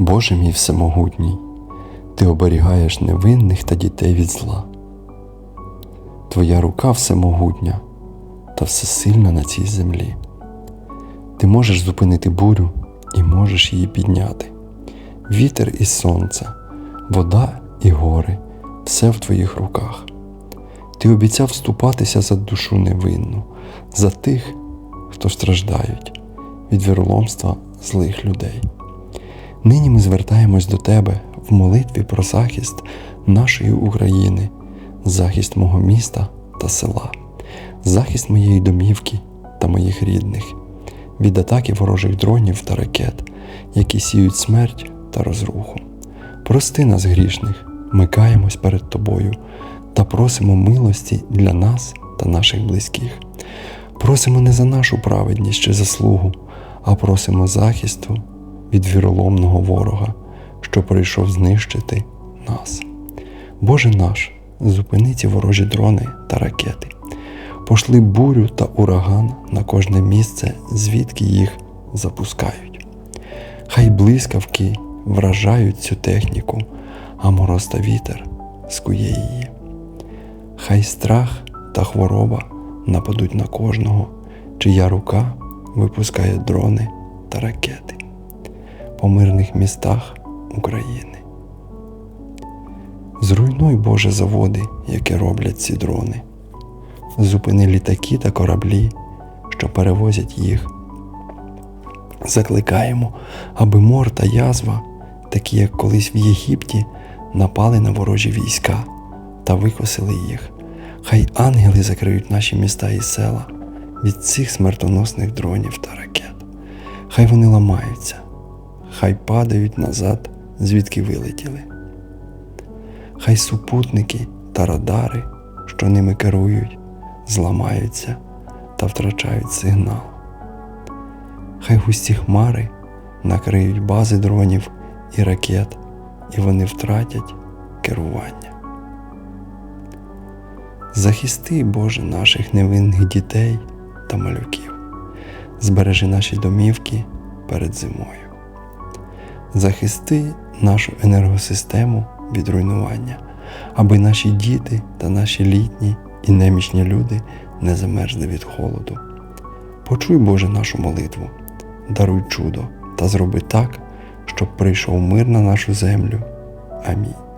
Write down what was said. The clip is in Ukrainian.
Боже мій всемогутній, Ти оберігаєш невинних та дітей від зла. Твоя рука всемогутня та всесильна на цій землі. Ти можеш зупинити бурю і можеш її підняти. Вітер і сонце, вода і гори все в твоїх руках. Ти обіцяв вступатися за душу невинну, за тих, хто страждають від віроломства злих людей. Нині ми звертаємось до Тебе в молитві про захист нашої України, захист мого міста та села, захист моєї домівки та моїх рідних, від атаки ворожих дронів та ракет, які сіють смерть та розруху. Прости нас грішних, ми каємось перед Тобою та просимо милості для нас та наших близьких. Просимо не за нашу праведність чи заслугу, а просимо захисту від віроломного ворога, що прийшов знищити нас. Боже наш, зупини ці ворожі дрони та ракети, пошли бурю та ураган на кожне місце, звідки їх запускають. Хай блискавки вражають цю техніку, а мороз та вітер скує її. Хай страх та хвороба нападуть на кожного, чия рука випускає дрони та ракети по мирних містах України. Зруйнуй Боже заводи, які роблять ці дрони. Зупини літаки та кораблі, що перевозять їх. Закликаємо, аби мор та язва, такі як колись в Єгипті, напали на ворожі війська та викосили їх. Хай ангели закриють наші міста і села від цих смертоносних дронів та ракет. Хай вони ламаються, хай падають назад, звідки вилетіли. Хай супутники та радари, що ними керують, зламаються та втрачають сигнал. Хай густі хмари накриють бази дронів і ракет, і вони втратять керування. Захисти, Боже, наших невинних дітей та малюків, збережи наші домівки перед зимою. Захисти нашу енергосистему від руйнування, аби наші діти та наші літні і немічні люди не замерзли від холоду. Почуй, Боже, нашу молитву, даруй чудо та зроби так, щоб прийшов мир на нашу землю. Амінь.